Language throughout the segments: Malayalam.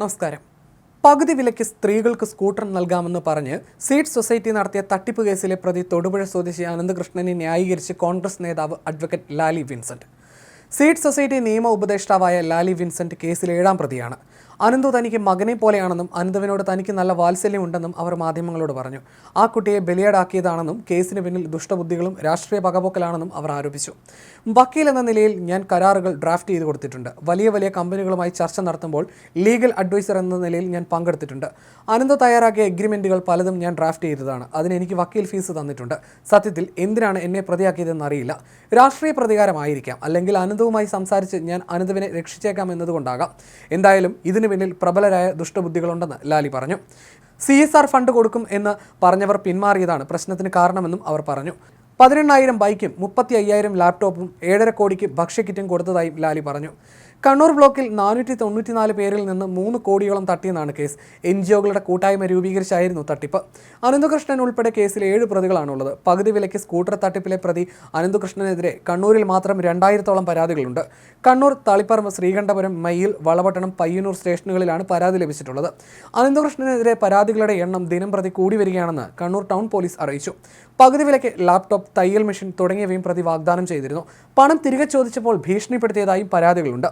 നമസ്കാരം. പകുതി വിലയ്ക്ക് സ്ത്രീകൾക്ക് സ്കൂട്ടർ നൽകാമെന്ന് പറഞ്ഞ് സീറ്റ് സൊസൈറ്റി നടത്തിയ തട്ടിപ്പ് കേസിലെ പ്രതി തൊടുപുഴ സ്വദേശി അനന്തകൃഷ്ണനെ ന്യായീകരിച്ച് കോൺഗ്രസ് നേതാവ് advocate Lali Vincent. Seed society നിയമ ഉപദേഷ്ടാവായ ലാലി വിൻസെന്റ് കേസിൽ ഏഴാം പ്രതിയാണ്. അനന്തു തനിക്ക് മകനെ പോലെയാണെന്നും അനന്തുവിനോട് തനിക്ക് നല്ല വാത്സല്യം ഉണ്ടെന്നും അവർ മാധ്യമങ്ങളോട് പറഞ്ഞു. ആ കുട്ടിയെ ബലിയാടാക്കിയതാണെന്നും കേസിന് പിന്നിൽ ദുഷ്ടബുദ്ധികളും രാഷ്ട്രീയ പകപോക്കലാണെന്നും അവർ ആരോപിച്ചു. വക്കീൽ എന്ന നിലയിൽ ഞാൻ കരാറുകൾ ഡ്രാഫ്റ്റ് ചെയ്ത് കൊടുത്തിട്ടുണ്ട്. വലിയ വലിയ കമ്പനികളുമായി ചർച്ച നടത്തുമ്പോൾ ലീഗൽ അഡ്വൈസർ എന്ന നിലയിൽ ഞാൻ പങ്കെടുത്തിട്ടുണ്ട്. അനന്ത് തയ്യാറാക്കിയ എഗ്രിമെന്റുകൾ പലതും ഞാൻ ഡ്രാഫ്റ്റ് ചെയ്തതാണ്. അതിന് എനിക്ക് വക്കീൽ ഫീസ് തന്നിട്ടുണ്ട്. സത്യത്തിൽ എന്തിനാണ് എന്നെ പ്രതിയാക്കിയതെന്ന് അറിയില്ല. രാഷ്ട്രീയ പ്രതികാരമായിരിക്കാം. അല്ലെങ്കിൽ അനന്തവുമായി സംസാരിച്ച് ഞാൻ അനന്തവിനെ രക്ഷിച്ചേക്കാം എന്നതുകൊണ്ടാകാം. എന്തായാലും ഇതിന് പിന്നിൽ പ്രബലരായ ദുഷ്ടബുദ്ധികളുണ്ടെന്ന് ലാലി പറഞ്ഞു. സി എസ് ആർ ഫണ്ട് കൊടുക്കും എന്ന് പറഞ്ഞവർ പിന്മാറിയതാണ് പ്രശ്നത്തിന് കാരണമെന്നും അവർ പറഞ്ഞു. പതിനെണ്ണായിരം ബൈക്കും മുപ്പത്തി അയ്യായിരം ലാപ്ടോപ്പും ഏഴര കോടിക്ക് ഭക്ഷ്യക്കിറ്റും കൊടുത്തതായും ലാലി പറഞ്ഞു. കണ്ണൂർ ബ്ലോക്കിൽ നാനൂറ്റി തൊണ്ണൂറ്റിനാല് പേരിൽ നിന്ന് മൂന്ന് കോടിയോളം തട്ടിയെന്നാണ് കേസ്. എൻ ജി ഒകളുടെ കൂട്ടായ്മ രൂപീകരിച്ചായിരുന്നു തട്ടിപ്പ്. അനന്തകൃഷ്ണൻ ഉൾപ്പെടെ കേസിൽ ഏഴ് പ്രതികളാണുള്ളത്. പകുതി വിലയ്ക്ക് സ്കൂട്ടർ തട്ടിപ്പിലെ പ്രതി അനന്തകൃഷ്ണനെതിരെ കണ്ണൂരിൽ മാത്രം രണ്ടായിരത്തോളം പരാതികളുണ്ട്. കണ്ണൂർ തളിപ്പറമ്പ് ശ്രീകണ്ഠപുരം മയ്യിൽ വളപട്ടണം പയ്യന്നൂർ സ്റ്റേഷനുകളിലാണ് പരാതി ലഭിച്ചിട്ടുള്ളത്. അനന്തകൃഷ്ണനെതിരെ പരാതികളുടെ എണ്ണം ദിനം പ്രതി കൂടി വരികയാണെന്ന് കണ്ണൂർ ടൗൺ പോലീസ് അറിയിച്ചു. പകുതി വിലയ്ക്ക് ലാപ്ടോപ്പ് തയ്യൽ മെഷീൻ തുടങ്ങിയവയും പ്രതി വാഗ്ദാനം ചെയ്തിരുന്നു. പണം തിരികെ ചോദിച്ചപ്പോൾ ഭീഷണിപ്പെടുത്തിയതായും പരാതികളുണ്ട്.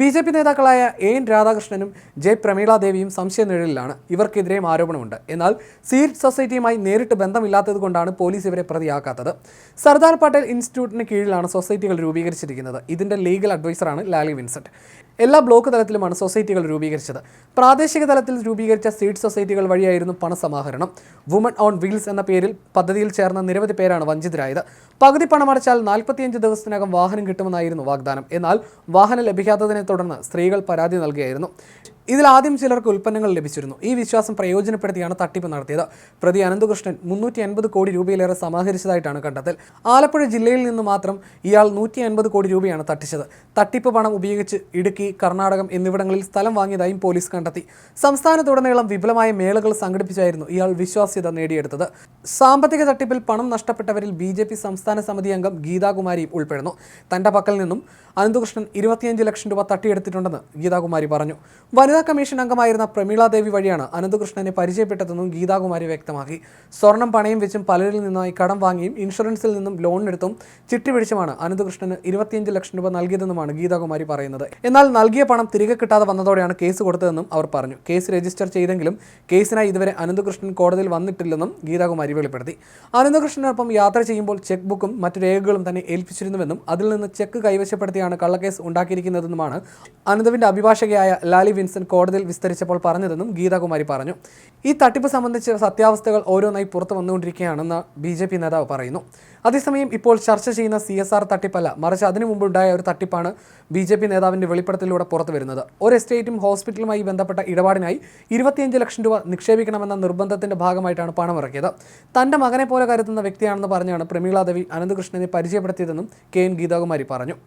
ബി ജെ പി നേതാക്കളായ എൻ രാധാകൃഷ്ണനും ജെ പ്രമീളാദേവിയും സംശയനിഴലിലാണ് ഇവർക്കെതിരെയും ആരോപണമുണ്ട്. എന്നാൽ സീറ്റ് സൊസൈറ്റിയുമായി നേരിട്ട് ബന്ധമില്ലാത്തത് കൊണ്ടാണ് പോലീസ് ഇവരെ പ്രതിയാക്കാത്തത്. സർദാർ പട്ടേൽ ഇൻസ്റ്റിറ്റ്യൂട്ടിന് കീഴിലാണ് സൊസൈറ്റികൾ രൂപീകരിച്ചിരിക്കുന്നത്. ഇതിന്റെ ലീഗൽ അഡ്വൈസറാണ് ലാലി വിൻസെന്റ്. എല്ലാ ബ്ലോക്ക് തലത്തിലുമാണ് സൊസൈറ്റികൾ രൂപീകരിച്ചത്. പ്രാദേശിക തലത്തിൽ രൂപീകരിച്ച സീഡ് സൊസൈറ്റികൾ വഴിയായിരുന്നു പണസമാഹരണം. വുമൺ ഓൺ വീൽസ് എന്ന പേരിൽ പദ്ധതിയിൽ ചേർന്ന നിരവധി പേരാണ് വഞ്ചിതരായത്. പകുതി പണമടച്ചാൽ നാൽപ്പത്തിയഞ്ച് ദിവസത്തിനകം വാഹനം കിട്ടുമെന്നായിരുന്നു വാഗ്ദാനം. എന്നാൽ വാഹനം ലഭിക്കാത്തതിനെ തുടർന്ന് സ്ത്രീകൾ പരാതി നൽകുകയായിരുന്നു ഇതിൽ ആദ്യം ചിലർക്ക് ഉൽപ്പന്നങ്ങൾ ലഭിച്ചിരുന്നു. ഈ വിശ്വാസം പ്രയോജനപ്പെടുത്തിയാണ് തട്ടിപ്പ് നടത്തിയത്. പ്രതി അനന്തകൃഷ്ണൻ മുന്നൂറ്റി അൻപത് കോടി രൂപയിലേറെ സമാഹരിച്ചതായിട്ടാണ് കണ്ടെത്തൽ. ആലപ്പുഴ ജില്ലയിൽ നിന്ന് മാത്രം ഇയാൾ നൂറ്റി അൻപത് കോടി രൂപയാണ് തട്ടിച്ചത്. തട്ടിപ്പ് പണം ഉപയോഗിച്ച് ഇടുക്കി കർണാടകം എന്നിവിടങ്ങളിൽ സ്ഥലം വാങ്ങിയതായും പോലീസ് കണ്ടെത്തി. സംസ്ഥാനത്തുടനീളം വിപുലമായ മേളകൾ സംഘടിപ്പിച്ചായിരുന്നു ഇയാൾ വിശ്വാസ്യത നേടിയെടുത്തത്. സാമ്പത്തിക തട്ടിപ്പിൽ പണം നഷ്ടപ്പെട്ടവരിൽ ബി ജെ പി സംസ്ഥാന സമിതി അംഗം ഗീതാകുമാരിയും ഉൾപ്പെടുന്നു. തന്റെ പക്കൽ നിന്നും അനന്തകൃഷ്ണൻ ഇരുപത്തിയഞ്ച് ലക്ഷം രൂപ തട്ടിയെടുത്തിട്ടുണ്ടെന്ന് ഗീതാകുമാരി പറഞ്ഞു. വനിതാ കമ്മീഷൻ അംഗമായിരുന്ന പ്രമീളാദേവി വഴിയാണ് അനന്തകൃഷ്ണനെ പരിചയപ്പെട്ടതെന്നും ഗീതാകുമാരി വ്യക്തമാക്കി. സ്വർണം പണയം വെച്ചും പലരിൽ നിന്നായി കടം വാങ്ങിയും ഇൻഷുറൻസിൽ നിന്നും ലോൺ എടുത്തും ചിട്ടി പിടിച്ചുമാണ് അനന്തകൃഷ്ണന് ഇരുപത്തിയഞ്ച് ലക്ഷം രൂപ നൽകിയതെന്നുമാണ് ഗീതാകുമാരി പറയുന്നത്. എന്നാൽ നൽകിയ പണം തിരികെ കിട്ടാതെ വന്നതോടെയാണ് കേസ് കൊടുത്തതെന്നും അവർ പറഞ്ഞു. കേസ് രജിസ്റ്റർ ചെയ്തെങ്കിലും കേസിനായി ഇതുവരെ അനന്തകൃഷ്ണൻ കോടതിയിൽ വന്നിട്ടില്ലെന്നും ഗീതാകുമാരി വെളിപ്പെടുത്തി. അനന്തകൃഷ്ണനൊപ്പം യാത്ര ചെയ്യുമ്പോൾ ചെക്ക് ബുക്കും മറ്റു രേഖകളും തന്നെ ഏൽപ്പിച്ചിരുന്നുവെന്നും അതിൽ നിന്ന് ചെക്ക് കൈവശപ്പെടുത്തിയാണ് കള്ളക്കേസ് ഉണ്ടാക്കിയിരിക്കുന്നതെന്നുമാണ് അനന്തവിന്റെ അഭിഭാഷകയായ ലാലി വിൻസെന്റ് കോടതിയിൽ വിസ്തരിച്ചപ്പോൾ പറഞ്ഞതെന്നും ഗീതാകുമാരി പറഞ്ഞു. ഈ തട്ടിപ്പ് സംബന്ധിച്ച സത്യാവസ്ഥകൾ ഓരോന്നായി പുറത്തു വന്നുകൊണ്ടിരിക്കുകയാണെന്ന് ബി ജെ പി നേതാവ് പറയുന്നു. അതേസമയം ഇപ്പോൾ ചർച്ച ചെയ്യുന്ന സി എസ് ആർ തട്ടിപ്പല്ല മറിച്ച് അതിനു മുമ്പുണ്ടായ ഒരു തട്ടിപ്പാണ് ബി ജെ പി നേതാവിന്റെ വെളിപ്പെടുത്തലിലൂടെ പുറത്തു വരുന്നത്. ഒരു എസ്റ്റേറ്റും ഹോസ്പിറ്റലുമായി ബന്ധപ്പെട്ട ഇടപാടിനായി ഇരുപത്തിയഞ്ച് ലക്ഷം രൂപ നിക്ഷേപിക്കണമെന്ന നിർബന്ധത്തിന്റെ ഭാഗമായിട്ടാണ് പണമിറക്കിയത്. തന്റെ മകനെ പോലെ കരുതുന്ന വ്യക്തിയാണെന്ന് പറഞ്ഞാണ് പ്രമീളാദേവി അനന്തകൃഷ്ണനെ പരിചയപ്പെടുത്തിയതെന്നും കെ എൻ ഗീതാകുമാരി പറഞ്ഞു